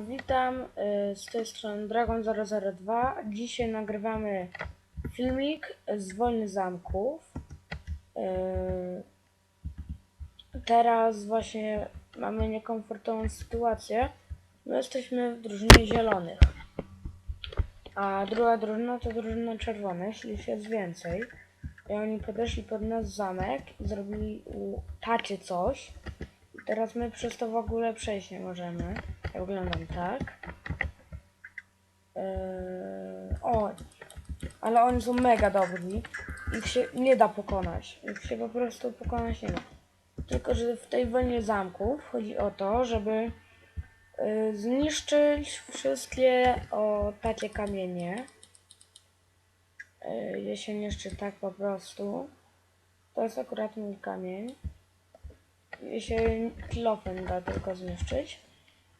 Witam, y, z tej strony Dragon002. Dzisiaj nagrywamy filmik z Wojny Zamków. Y, Teraz właśnie mamy niekomfortową sytuację. My jesteśmy w drużynie zielonych, a druga drużyna to drużyna czerwonych, ich jest więcej. I oni podeszli pod nasz zamek i zrobili u tacie coś. Teraz my przez to w ogóle przejść nie możemy. Ja wyglądam tak. Eee, o, ale oni są mega dobrzy. Ich się nie da pokonać. Ich się po prostu pokonać nie da. Tylko, że w tej wojnie zamków chodzi o to, żeby y, zniszczyć wszystkie o takie kamienie. Y, je się niszczy tak po prostu. To jest akurat mój kamień. Się kilofem da tylko zniszczyć.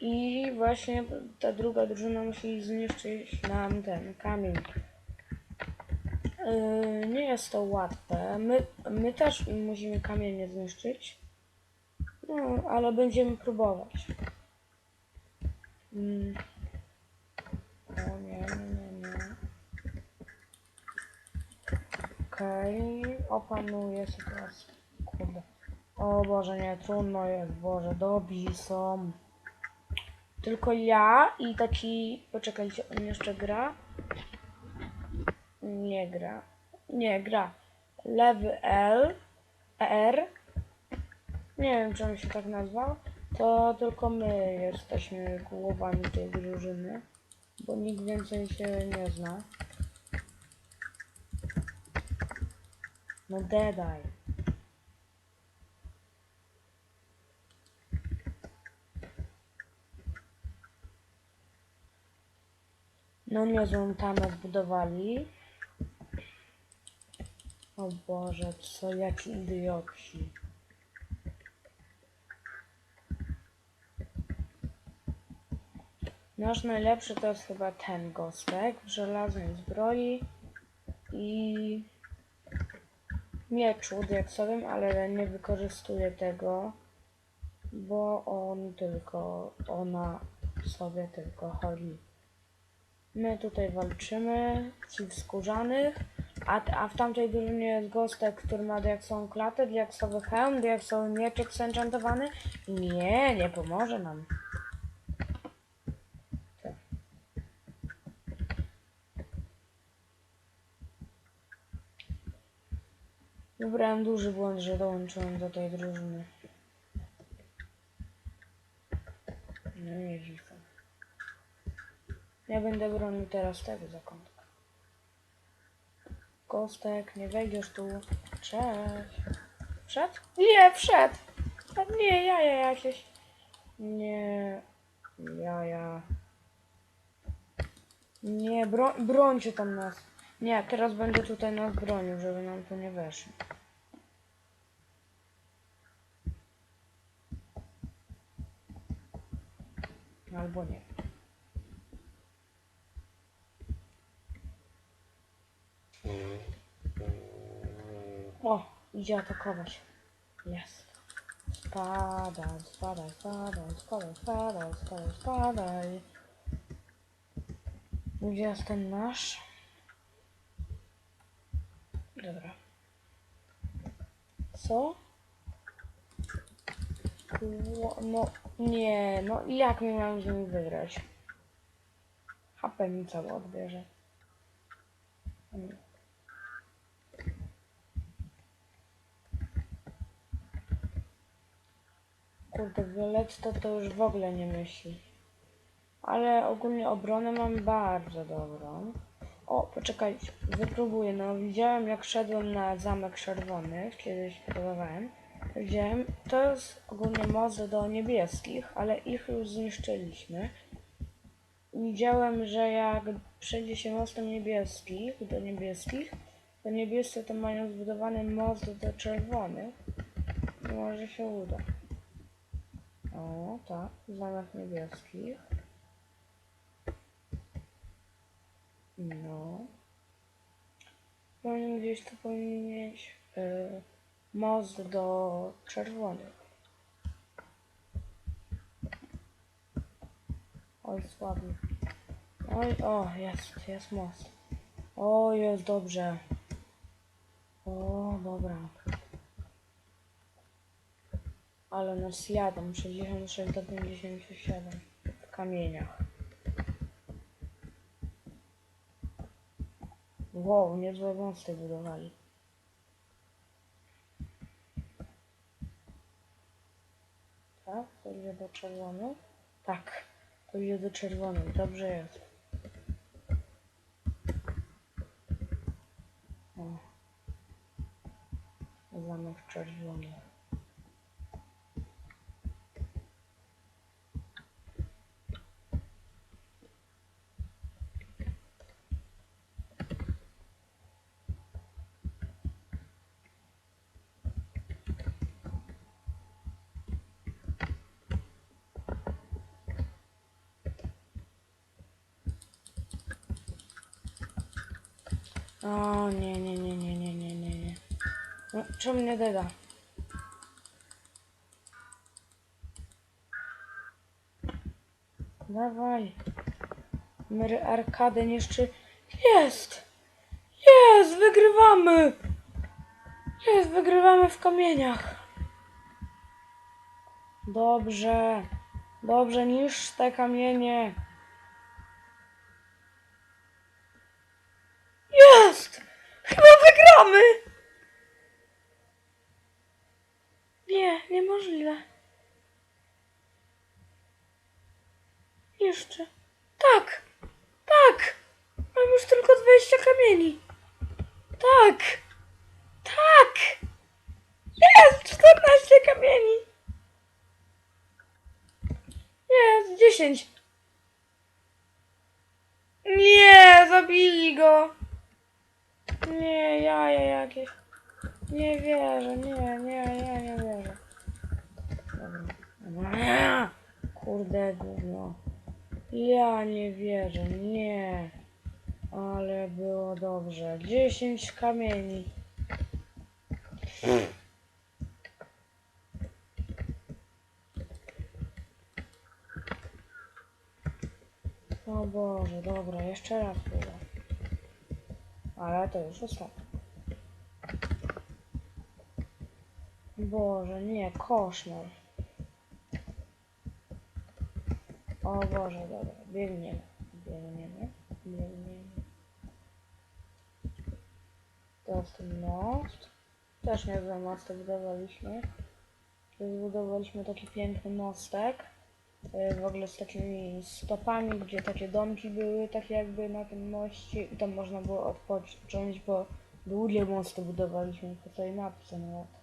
I właśnie ta druga drużyna musi zniszczyć nam ten kamień. Yy, nie jest to łatwe. My, my też musimy kamienie zniszczyć. No, ale będziemy próbować. Mm. O nie, nie, nie. Okej, opanuję sytuację. Kurde. O Boże, nie, trudno jest, Boże, dobi są. Tylko ja i taki. Poczekajcie, on jeszcze gra? Nie gra. Nie gra. Lewy L. R. Nie wiem, czy on się tak nazwał. To tylko my jesteśmy głowami tej drużyny. Bo nikt więcej się nie zna. No dedaj. No niezłą tamę zbudowali. O Boże, co jaki idioci. Nasz najlepszy to jest chyba ten gostek w żelaznej zbroi i mieczu diaksowym, ale nie wykorzystuję tego, bo on tylko, ona sobie tylko chodzi. My tutaj walczymy, ci w skórzanych, a, a w tamtej drużynie jest gostek, który ma diaksową klatę, diaksowy hełm, diaksowy mieczyk zenchantowany. Nie, nie pomoże nam. Tak. Wybrałem duży błąd, że dołączyłem do tej drużyny. No widzę. Ja będę bronił teraz tego zakątka. Kostek, nie wejdziesz tu. Cześć. Wszedł? Nie, wszedł. Nie, jaja jakieś. Nie, jaja. Nie, bro brońcie tam nas. Nie, teraz będę tutaj nas bronił, żeby nam tu nie weszli. Albo nie. O, idzie atakować. Jest. Spadaj, spadaj, spadaj, spadaj, spadaj, spadaj, spadaj. Gdzie jest ten nasz? Dobra. Co? No, nie, no jak my mamy z nimi wygrać? HP mi całe odbierze. Mm. Kurde, Violetta to już w ogóle nie myśli. Ale ogólnie obronę mam bardzo dobrą. O, poczekajcie, wypróbuję. No, widziałem jak szedłem na zamek czerwonych, kiedyś próbowałem. Widziałem, to jest ogólnie most do niebieskich, ale ich już zniszczyliśmy. Widziałem, że jak przejdzie się mostem niebieskich do niebieskich, to niebiescy to mają zbudowany most do czerwonych. Może się uda. O, tak, zamek niebieskich. No. Powinien gdzieś tu powinien mieć y, most do czerwonych. Oj, słaby. Oj, o, jest, jest most. O, jest dobrze. O, dobra. Ale nas jadą, 66 do 57 w kamieniach. Wow, niezłe mosty budowali. Tak, to idzie do czerwonych? Tak, to idzie do czerwonych, dobrze jest. O. Zamek czerwony. O nie, nie, nie, nie, nie, nie, nie, nie. No, czemu nie deda? Dawaj. Mary arkadę niszczy. Jest! Jest! Wygrywamy! Jest! Wygrywamy w kamieniach. Dobrze. Dobrze, niszcz te kamienie. Jest! Chyba wygramy! Nie, niemożliwe. Jeszcze. Tak! Tak! Mam już tylko 20 kamieni. Tak! Tak! Jest! 14 kamieni! Jest! 10! Nie! Zabili go! Nie, jaja jakieś. Nie wierzę, nie, nie, ja nie wierzę. Kurde gówno. Ja nie wierzę, nie. Ale było dobrze. 10 kamieni. O Boże, dobra, jeszcze raz pójdę. Ale to już ostatnie. Boże, nie, koszmar. O Boże, dobra, biegniemy, biegniemy, biegniemy. Jest ten most. Też niezłe mosty budowaliśmy. Zbudowaliśmy taki piękny mostek. e, W ogóle z takimi stopami, gdzie takie domki były, tak jakby na tym moście i tam można było odpocząć, bo długie mosty budowaliśmy po tej mapce nawet.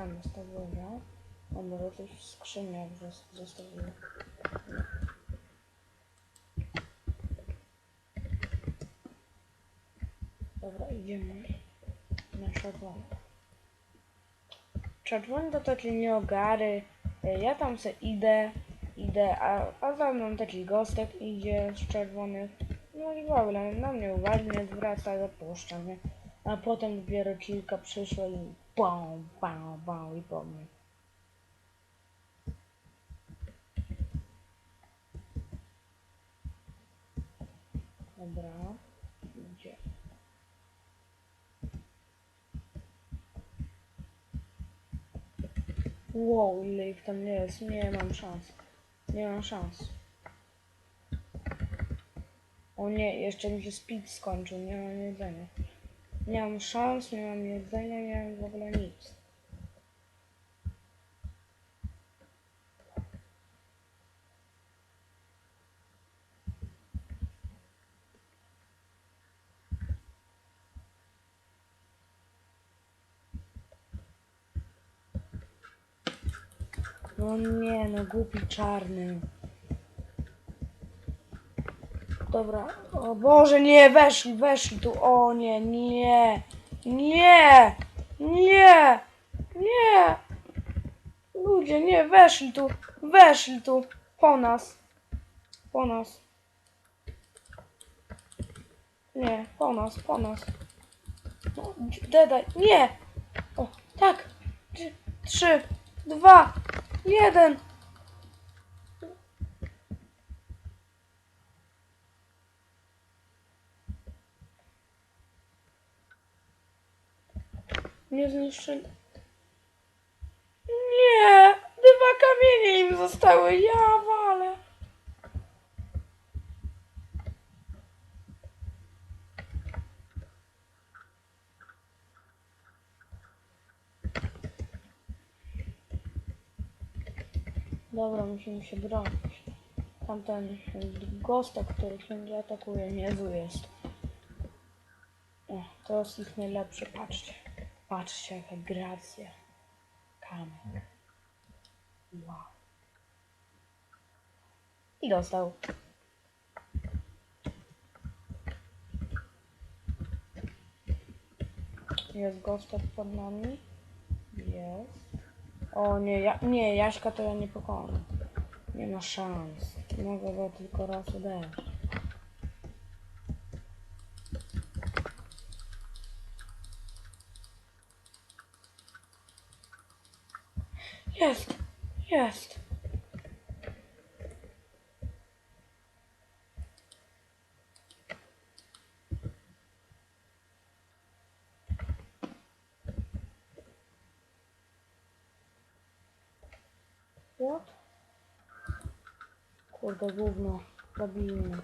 Tam jest ta woda. A może coś w skrzyniach zos- zostawiłem. Dobra, idziemy na czerwono. Czerwony to takie nieogary. E, Ja tam se idę, idę, a, a za mną taki gostek idzie z czerwonych. No i w ogóle na mnie uwagi nie zwraca, zapuszcza mnie. A potem dopiero kilka przyszło i bam, bam, bam i po mnie. Dobra, idzie. Wow, ile ich tam jest, nie mam szans. Nie mam szans. O nie, jeszcze mi się speed skończył, nie mam jedzenia. Nie mam szans, nie mam jedzenia, nie mam w ogóle nic. No nie, no głupi czarny. Dobra, o Boże, nie, weszli, weszli tu, o nie, nie, nie, nie, nie. Ludzie, nie, weszli tu, weszli tu, po nas, po nas. Nie, po nas, po nas. No, dedaj. Nie! O, tak! Trzy, Trzy, dwa, jeden. Nie zniszczyli. Nie! Dwa kamienie im zostały. Ja walę. Dobra, musimy się bronić. Tamten gostek, który ciągle atakuje, niezły jest. O, jest ich najlepszy, patrzcie. Patrzcie, jaka gracja. Kamek. Wow. I dostał. Jest gostek pod nami. Jest. O nie, ja, nie, Jaśka to ja nie pokonam. Nie ma szans. Mogę go tylko raz uderzyć. Jest! Jest! What? Kurde, gówno. Mnie.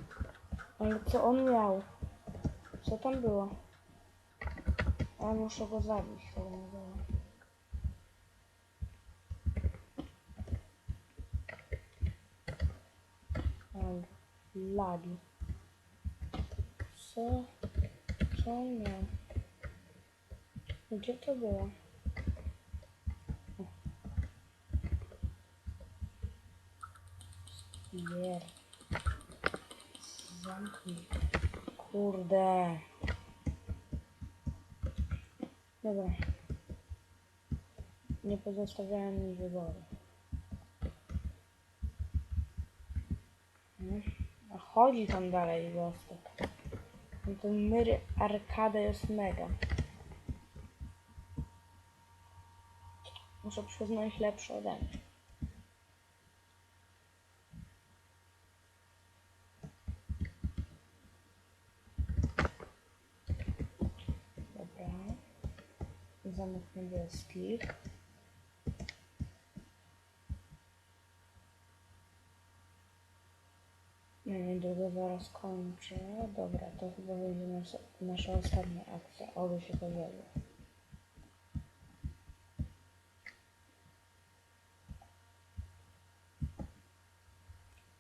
Ale co on miał? Co tam było? Ja muszę go zabić, było. Ale lagi. Co? Co miał? Gdzie to było? Gier. Zamknij. Kurde. Dobra. Nie pozostawiałem mi wyboru. Hmm. A chodzi tam dalej gostek. No to myry arkada jest mega. Muszę przyznać lepszy ode mnie. Dobra. Zamek niebieski. Zaraz kończę. Dobra, to chyba będzie nasza, nasza ostatnia akcja. Oby się powiodło.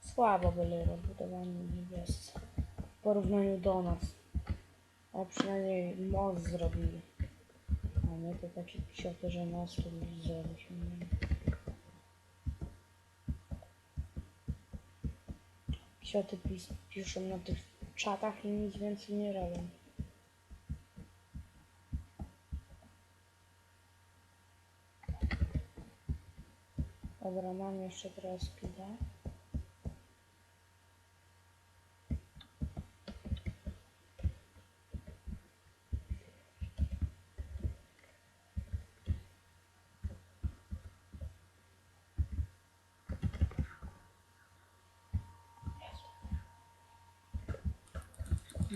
Słabo byli rozbudowani niebiescy w porównaniu do nas. A przynajmniej most zrobili. A my to takie psioty, że mostu zrobić nie Psioty pis piszą na tych czatach i nic więcej nie robią. Dobra, mam jeszcze teraz speeda.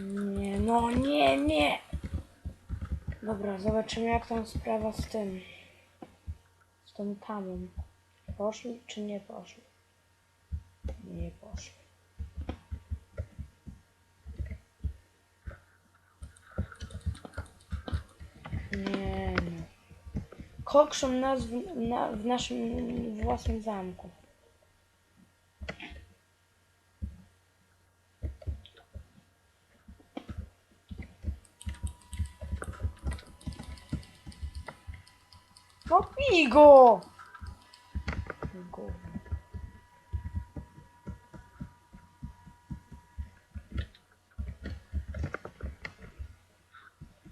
Nie, no nie, nie. Dobra, zobaczymy jak tam sprawa z tym. Z tą tamą. Poszli czy nie poszli? Nie poszli. Nie no. Kokrzą nas w, na, w naszym własnym zamku. No go!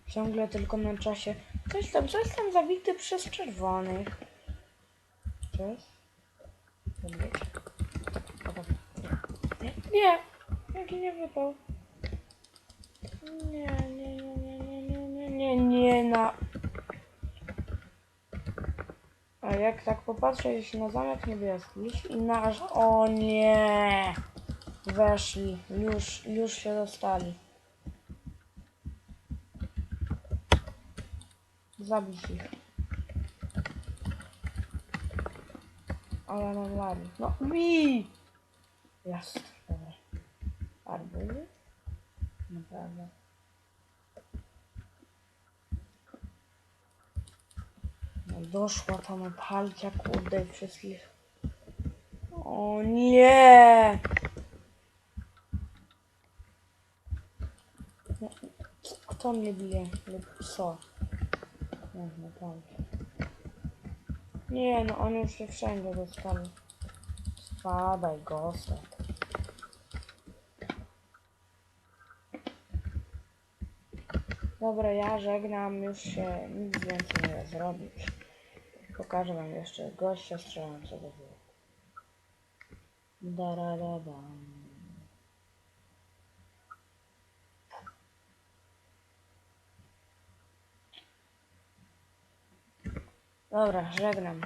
Ciągle tylko na czasie. Coś tam, coś tam zawity przez czerwonych. Dobra. Nie, nie! Jaki nie wypał. Nie, nie, nie, nie, nie, nie, nie, Nie, nie na... A jak tak popatrzę jeśli na zamek niebieski i nasz... O nie! Weszli. Już, już się dostali. Zabić ich. Ale mam lari. No, mi! Jest. Dobra. Arbuzy? Naprawdę. Doszła tam palcia, kurde, wszystkich. O nie! No, Kto mnie bije? Lub co? Nie, naprawdę. Nie, no oni już się wszędzie dostali. Spadaj, gostek. Dobra, ja żegnam, już się nic więcej nie zrobić. Pokażę wam jeszcze gościa strzelającego w łuk. Daradadam. Dobra, żegnam.